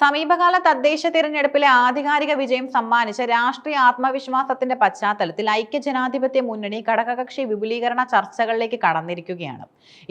സമീപകാല തദ്ദേശ തിരഞ്ഞെടുപ്പിലെ ആധികാരിക വിജയം സമ്മാനിച്ച രാഷ്ട്രീയ ആത്മവിശ്വാസത്തിന്റെ പശ്ചാത്തലത്തിൽ ഐക്യജനാധിപത്യ മുന്നണി ഘടകകക്ഷി വിപുലീകരണ ചർച്ചകളിലേക്ക് കടന്നിരിക്കുകയാണ്.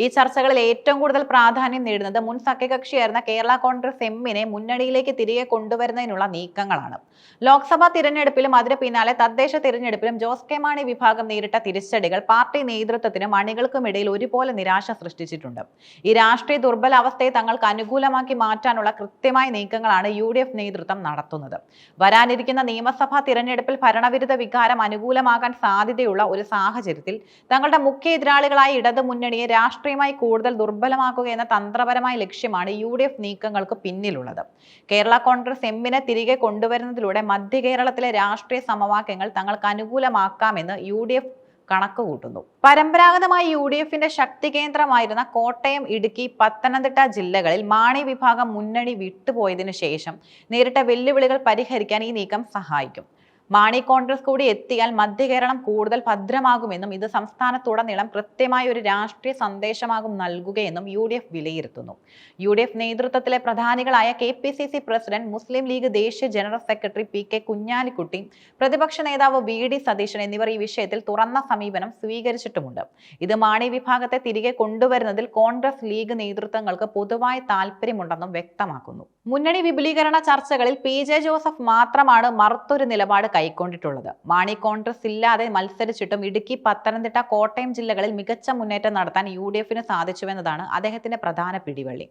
ഈ ചർച്ചകളിൽ ഏറ്റവും കൂടുതൽ പ്രാധാന്യം നേടുന്നത് മുൻ സഖ്യകക്ഷിയായിരുന്ന കേരള കോൺഗ്രസ് എമ്മിനെ മുന്നണിയിലേക്ക് തിരികെ കൊണ്ടുവരുന്നതിനുള്ള നീക്കങ്ങളാണ്. ലോക്സഭാ തിരഞ്ഞെടുപ്പിലും അതിന് പിന്നാലെ തദ്ദേശ തിരഞ്ഞെടുപ്പിലും ജോസ് കെ മാണി വിഭാഗം നേരിട്ട തിരിച്ചടികൾ പാർട്ടി നേതൃത്വത്തിനും അണികൾക്കും ഇടയിൽ ഒരുപോലെ നിരാശ സൃഷ്ടിച്ചിട്ടുണ്ട്. ഈ രാഷ്ട്രീയ ദുർബലാവസ്ഥയെ തങ്ങൾക്ക് അനുകൂലമാക്കി മാറ്റാനുള്ള കൃത്യമായ നീക്കങ്ങളാണ് യു ഡി എഫ് നേതൃത്വം നടത്തുന്നത്. വരാനിരിക്കുന്ന നിയമസഭാ തിരഞ്ഞെടുപ്പിൽ ഭരണവിരുദ്ധ വികാരം അനുകൂലമാകാൻ സാധ്യതയുള്ള ഒരു സാഹചര്യത്തിൽ തങ്ങളുടെ മുഖ്യ എതിരാളികളായ ഇടതു മുന്നണിയെ രാഷ്ട്രീയമായി കൂടുതൽ ദുർബലമാക്കുക എന്ന തന്ത്രപരമായ ലക്ഷ്യമാണ് യു ഡി എഫ് നീക്കങ്ങൾക്ക് പിന്നിലുള്ളത്. കേരള കോൺഗ്രസ് എമ്മിനെ തിരികെ കൊണ്ടുവരുന്നതിലൂടെ മധ്യ കേരളത്തിലെ രാഷ്ട്രീയ സമവാക്യങ്ങൾ തങ്ങൾക്ക് അനുകൂലമാക്കാമെന്ന് യു ഡി എഫ് കണക്ക് കൂട്ടുന്നു. പരമ്പരാഗതമായി യു ഡി എഫിന്റെ ശക്തി കേന്ദ്രമായിരുന്ന കോട്ടയം ഇടുക്കി പത്തനംതിട്ട ജില്ലകളിൽ മാണി വിഭാഗം മുന്നണി വിട്ടുപോയതിനു ശേഷം നേരിട്ട വെല്ലുവിളികൾ പരിഹരിക്കാൻ ഈ നീക്കം സഹായിക്കും. മാണി കോൺഗ്രസ് കൂടി എത്തിയാൽ മധ്യ കേരളം കൂടുതൽ ഭദ്രമാകുമെന്നും ഇത് സംസ്ഥാനത്തുടനീളം കൃത്യമായ ഒരു രാഷ്ട്രീയ സന്ദേശമാകും നൽകുകയെന്നും യു ഡി എഫ് വിലയിരുത്തുന്നു. യു ഡി എഫ് നേതൃത്വത്തിലെ പ്രധാനികളായ K P C C president Muslim League ദേശീയ general secretary P K Kunhalikutty പ്രതിപക്ഷ നേതാവ് വി ഡി സതീശൻ എന്നിവർ ഈ വിഷയത്തിൽ തുറന്ന സമീപനം സ്വീകരിച്ചിട്ടുമുണ്ട്. ഇത് മാണി വിഭാഗത്തെ തിരികെ കൊണ്ടുവരുന്നതിൽ കോൺഗ്രസ് ലീഗ് നേതൃത്വങ്ങൾക്ക് പൊതുവായ താല്പര്യമുണ്ടെന്നും വ്യക്തമാക്കുന്നു. മുന്നണി വിപുലീകരണ ചർച്ചകളിൽ പി ജെ ജോസഫ് മാത്രമാണ് മറുത്തൊരു നിലപാട് കൈക്കൊണ്ടിട്ടുള്ളത്. മാണി കോൺഗ്രസ് ഇല്ലാതെ മത്സരിച്ചിട്ടും ഇടുക്കി പത്തനംതിട്ട കോട്ടയം ജില്ലകളിൽ മികച്ച മുന്നേറ്റം നടത്താൻ യു ഡി എഫിന് സാധിച്ചുവെന്നതാണ് അദ്ദേഹത്തിന്റെ പ്രധാന പിടിവള്ളി.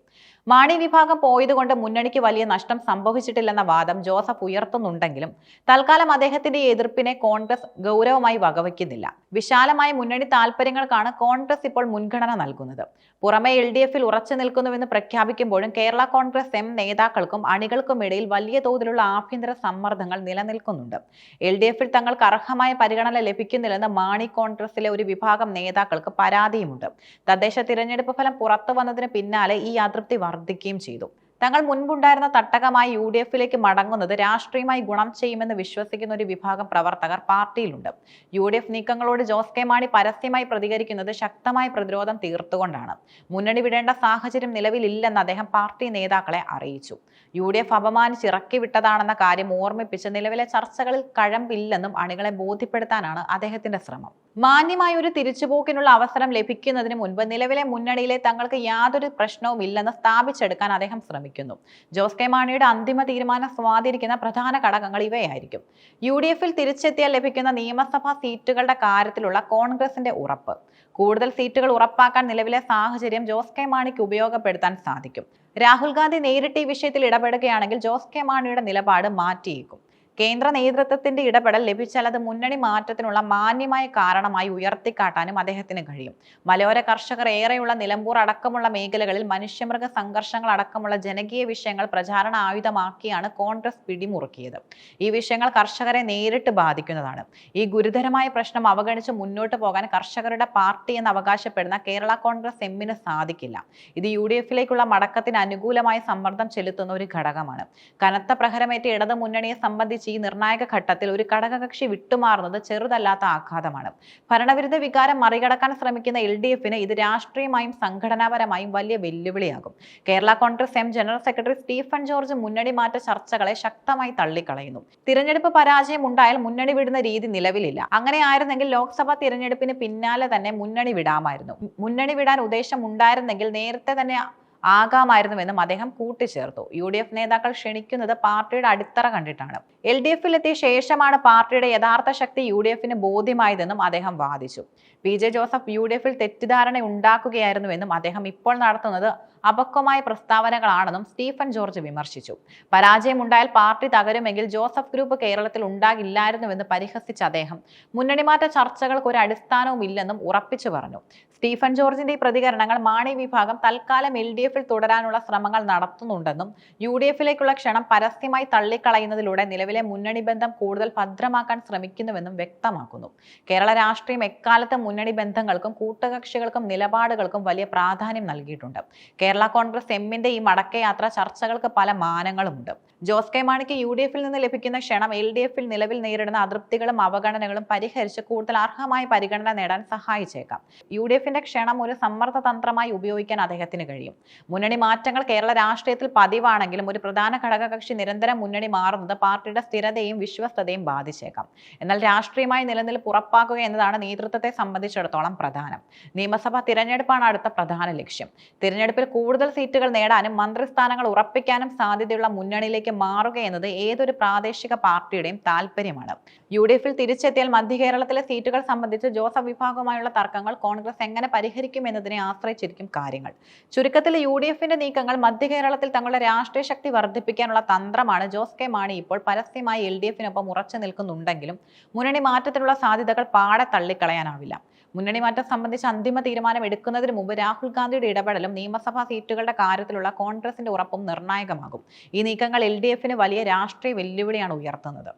മാണി വിഭാഗം പോയതുകൊണ്ട് മുന്നണിക്ക് വലിയ നഷ്ടം സംഭവിച്ചിട്ടില്ലെന്ന വാദം ജോസഫ് ഉയർത്തുന്നുണ്ടെങ്കിലും തൽക്കാലം അദ്ദേഹത്തിന്റെ എതിർപ്പിനെ കോൺഗ്രസ് ഗൗരവമായി വകവയ്ക്കുന്നില്ല. വിശാലമായ മുന്നണി താല്പര്യങ്ങൾക്കാണ് കോൺഗ്രസ് ഇപ്പോൾ മുൻഗണന നൽകുന്നത്. പുറമെ എൽ ഡി എഫിൽ ഉറച്ചു നിൽക്കുന്നുവെന്ന് പ്രഖ്യാപിക്കുമ്പോഴും കേരള കോൺഗ്രസ് എം നേതാക്കൾക്കും അണികൾക്കും ഇടയിൽ വലിയ തോതിലുള്ള ആഭ്യന്തര സമ്മർദ്ദങ്ങൾ നിലനിൽക്കുന്നുണ്ട്. എൽ ഡി എഫിൽ തങ്ങൾക്ക് അർഹമായ പരിഗണന ലഭിക്കുന്നില്ലെന്ന് മാണി കോൺഗ്രസിലെ ഒരു വിഭാഗം നേതാക്കൾക്ക് പരാതിയുമുണ്ട്. തദ്ദേശ തിരഞ്ഞെടുപ്പ് ഫലം പുറത്തു വന്നതിന് പിന്നാലെ ഈ അതൃപ്തി വർദ്ധിക്കുകയും ചെയ്തു. തങ്ങൾ മുൻപുണ്ടായിരുന്ന തട്ടകമായി യു ഡി എഫിലേക്ക് മടങ്ങുന്നത് രാഷ്ട്രീയമായി ഗുണം ചെയ്യുമെന്ന് വിശ്വസിക്കുന്ന ഒരു വിഭാഗം പ്രവർത്തകർ പാർട്ടിയിലുണ്ട്. യു ഡി എഫ് നീക്കങ്ങളോട് ജോസ് കെ മാണി പരസ്യമായി പ്രതികരിക്കുന്നത് ശക്തമായ പ്രതിരോധം തീർത്തുകൊണ്ടാണ്. മുന്നണി വിടേണ്ട സാഹചര്യം നിലവിലില്ലെന്ന് അദ്ദേഹം പാർട്ടി നേതാക്കളെ അറിയിച്ചു. യു ഡി എഫ് അപമാനിച്ച് ഇറക്കി വിട്ടതാണെന്ന കാര്യം ഓർമ്മിപ്പിച്ച് നിലവിലെ ചർച്ചകളിൽ കഴമ്പില്ലെന്നും അണികളെ ബോധ്യപ്പെടുത്താനാണ് അദ്ദേഹത്തിന്റെ ശ്രമം. മാന്യമായ ഒരു തിരിച്ചുപോക്കിനുള്ള അവസരം ലഭിക്കുന്നതിന് മുൻപ് നിലവിലെ മുന്നണിയിലെ തങ്ങൾക്ക് യാതൊരു പ്രശ്നവും ഇല്ലെന്ന് സ്ഥാപിച്ചെടുക്കാൻ അദ്ദേഹം ശ്രമിക്കുന്നു ജോസ് കെ മാണിയുടെ അന്തിമ തീരുമാനം സ്വാധീനിക്കുന്ന പ്രധാന ഘടകങ്ങൾ ഇവയായിരിക്കും. യു ഡി എഫിൽ തിരിച്ചെത്തിയാൽ ലഭിക്കുന്ന നിയമസഭാ സീറ്റുകളുടെ കാര്യത്തിലുള്ള കോൺഗ്രസിന്റെ ഉറപ്പ്. കൂടുതൽ സീറ്റുകൾ ഉറപ്പാക്കാൻ നിലവിലെ സാഹചര്യം ജോസ് കെ മാണിക്ക് ഉപയോഗപ്പെടുത്താൻ സാധിക്കും. രാഹുൽ ഗാന്ധി നേരിട്ട് ഈ വിഷയത്തിൽ ഇടപെടുകയാണെങ്കിൽ ജോസ് കെ മാണിയുടെ നിലപാട് മാറ്റിയേക്കും. കേന്ദ്ര നേതൃത്വത്തിന്റെ ഇടപെടൽ ലഭിച്ചാൽ അത് മുന്നണി മാറ്റത്തിനുള്ള മാന്യമായ കാരണമായി ഉയർത്തിക്കാട്ടാനും അദ്ദേഹത്തിന് കഴിയും. മലയോര കർഷകർ ഏറെയുള്ള നിലമ്പൂർ അടക്കമുള്ള മേഖലകളിൽ മനുഷ്യമൃഗ സംഘർഷങ്ങൾ അടക്കമുള്ള ജനകീയ വിഷയങ്ങൾ പ്രചാരണ ആയുധമാക്കിയാണ് കോൺഗ്രസ് പിടിമുറുക്കിയത്. ഈ വിഷയങ്ങൾ കർഷകരെ നേരിട്ട് ബാധിക്കുന്നതാണ്. ഈ ഗുരുതരമായ പ്രശ്നം അവഗണിച്ച് മുന്നോട്ട് പോകാൻ കർഷകരുടെ പാർട്ടി എന്ന് അവകാശപ്പെടുന്ന കേരള കോൺഗ്രസ് എമ്മിന് സാധിക്കില്ല. ഇത് യു ഡി എഫിലേക്കുള്ള മടക്കത്തിന് അനുകൂലമായ സമ്മർദ്ദം ചെലുത്തുന്ന ഒരു ഘടകമാണ്. കനത്ത പ്രഹരമേറ്റ ഇടതു മുന്നണിയെ സംബന്ധിച്ച് ഈ നിർണായക ഘട്ടത്തിൽ ഒരു ഘടകകക്ഷി വിട്ടുമാറുന്നത് ചെറുതല്ലാത്ത ആഘാതമാണ്. ഭരണവിരുദ്ധ വികാരം മറികടക്കാൻ ശ്രമിക്കുന്ന എൽ ഡി എഫിന് ഇത് രാഷ്ട്രീയമായും സംഘടനാപരമായും വലിയ വെല്ലുവിളിയാകും. Kerala Congress M general secretary Stephen George മുന്നണി മാറ്റ ചർച്ചകളെ ശക്തമായി തള്ളിക്കളയുന്നു. തിരഞ്ഞെടുപ്പ് പരാജയം ഉണ്ടായാൽ മുന്നണി വിടുന്ന രീതി നിലവിലില്ല. അങ്ങനെ ആയിരുന്നെങ്കിൽ ലോക്സഭാ തിരഞ്ഞെടുപ്പിന് പിന്നാലെ തന്നെ മുന്നണി വിടാമായിരുന്നു. മുന്നണി വിടാൻ ഉദ്ദേശം ഉണ്ടായിരുന്നെങ്കിൽ നേരത്തെ തന്നെ ആകാമായിരുന്നുവെന്നും അദ്ദേഹം കൂട്ടിച്ചേർത്തു. യു ഡി എഫ് നേതാക്കൾ ക്ഷണിക്കുന്നത് പാർട്ടിയുടെ അടിത്തറ കണ്ടിട്ടാണ്. എൽ ഡി എഫിലെത്തിയ ശേഷമാണ് പാർട്ടിയുടെ യഥാർത്ഥ ശക്തി യു ഡി എഫിന് ബോധ്യമായതെന്നും അദ്ദേഹം വാദിച്ചു. P J Joseph U D എഫിൽ തെറ്റിദ്ധാരണ ഉണ്ടാക്കുകയായിരുന്നുവെന്നും അദ്ദേഹം ഇപ്പോൾ നടത്തുന്നത് അപക്വമായ പ്രസ്താവനകളാണെന്നും സ്റ്റീഫൻ ജോർജ് വിമർശിച്ചു. പരാജയമുണ്ടായാൽ പാർട്ടി തകരുമെങ്കിൽ ജോസഫ് ഗ്രൂപ്പ് കേരളത്തിൽ ഉണ്ടാകില്ലായിരുന്നുവെന്ന് പരിഹസിച്ച അദ്ദേഹം മുന്നണിമാറ്റ ചർച്ചകൾക്ക് ഒരു അടിസ്ഥാനവും ഇല്ലെന്നും ഉറപ്പിച്ചു പറഞ്ഞു. സ്റ്റീഫൻ ജോർജിന്റെ ഈ പ്രതികരണങ്ങൾ മാണി വിഭാഗം തൽക്കാലം എൽ ഡി എഫിൽ തുടരാനുള്ള ശ്രമങ്ങൾ നടത്തുന്നുണ്ടെന്നും യു ഡി എഫിലേക്കുള്ള ക്ഷണം പരസ്യമായി തള്ളിക്കളയുന്നതിലൂടെ നിലവിലെ മുന്നണി ബന്ധം കൂടുതൽ ഭദ്രമാക്കാൻ ശ്രമിക്കുന്നുവെന്നും വ്യക്തമാക്കുന്നു. കേരള രാഷ്ട്രീയം എക്കാലത്തെ മുന്നണി ബന്ധങ്ങൾക്കും കൂട്ടുകക്ഷികൾക്കും നിലപാടുകൾക്കും വലിയ പ്രാധാന്യം നൽകിയിട്ടുണ്ട്. കേരള കോൺഗ്രസ് എമ്മിന്റെ ഈ മടക്കയാത്ര ചർച്ചകൾക്ക് പല മാനങ്ങളുമുണ്ട്. ജോസ് കെ മാണിക്ക് യു ഡി എഫിൽ നിന്ന് ലഭിക്കുന്ന ക്ഷണം എൽ ഡി എഫിൽ നിലവിൽ നേരിടുന്ന അതൃപ്തികളും അവഗണനകളും പരിഹരിച്ച് കൂടുതൽ അർഹമായ പരിഗണന നേടാൻ സഹായിച്ചേക്കാം. യു ഡി എഫിന്റെ ക്ഷണം ഒരു സമ്മർദ്ദ തന്ത്രമായി ഉപയോഗിക്കാൻ അദ്ദേഹത്തിന് കഴിയും. മുന്നണി മാറ്റങ്ങൾ കേരള രാഷ്ട്രീയത്തിൽ പതിവാണെങ്കിലും ഒരു പ്രധാന ഘടകകക്ഷി നിരന്തരം മുന്നണി മാറുന്നത് പാർട്ടിയുടെ സ്ഥിരതയും വിശ്വസ്തതയും ബാധിച്ചേക്കാം. എന്നാൽ രാഷ്ട്രീയമായി നിലനിൽപ്പ് ഉറപ്പാക്കുക എന്നതാണ് നേതൃത്വത്തെ സംബന്ധിച്ചിടത്തോളം പ്രധാനം. നിയമസഭാ തിരഞ്ഞെടുപ്പാണ് അടുത്ത പ്രധാന ലക്ഷ്യം. തിരഞ്ഞെടുപ്പിൽ കൂടുതൽ സീറ്റുകൾ നേടാനും മന്ത്രിസ്ഥാനങ്ങൾ ഉറപ്പിക്കാനും സാധ്യതയുള്ള മുന്നണിയിലേക്ക് മാറുക എന്നത് ഏതൊരു പ്രാദേശിക പാർട്ടിയുടെയും താല്പര്യമാണ് യു ഡി എഫിൽ തിരിച്ചെത്തിയാൽ മധ്യ കേരളത്തിലെ സീറ്റുകൾ സംബന്ധിച്ച് ജോസഫ് വിഭാഗവുമായുള്ള തർക്കങ്ങൾ കോൺഗ്രസ് എങ്ങനെ പരിഹരിക്കും എന്നതിനെ ആശ്രയിച്ചിരിക്കും കാര്യങ്ങൾ. ചുരുക്കത്തിൽ യു ഡി എഫിന്റെ നീക്കങ്ങൾ മധ്യ കേരളത്തിൽ തങ്ങളുടെ രാഷ്ട്രീയ ശക്തി വർദ്ധിപ്പിക്കാനുള്ള തന്ത്രമാണ്. ജോസ് കെ മാണി ഇപ്പോൾ പരസ്യമായി എൽ ഡി എഫിനൊപ്പം ഉറച്ചു നിൽക്കുന്നുണ്ടെങ്കിലും മുന്നണി മാറ്റത്തിനുള്ള സാധ്യതകൾ പാടെ തള്ളിക്കളയാനാവില്ല. മുന്നണി മാറ്റം സംബന്ധിച്ച് അന്തിമ തീരുമാനം എടുക്കുന്നതിന് മുമ്പ് രാഹുൽ ഗാന്ധിയുടെ ഇടപെടലും നിയമസഭാ സീറ്റുകളുടെ കാര്യത്തിലുള്ള കോൺഗ്രസിന്റെ ഉറപ്പും നിർണായകമാകും. ഈ നീക്കങ്ങൾ എൽ വലിയ രാഷ്ട്രീയ വെല്ലുവിളിയാണ് ഉയർത്തുന്നത്.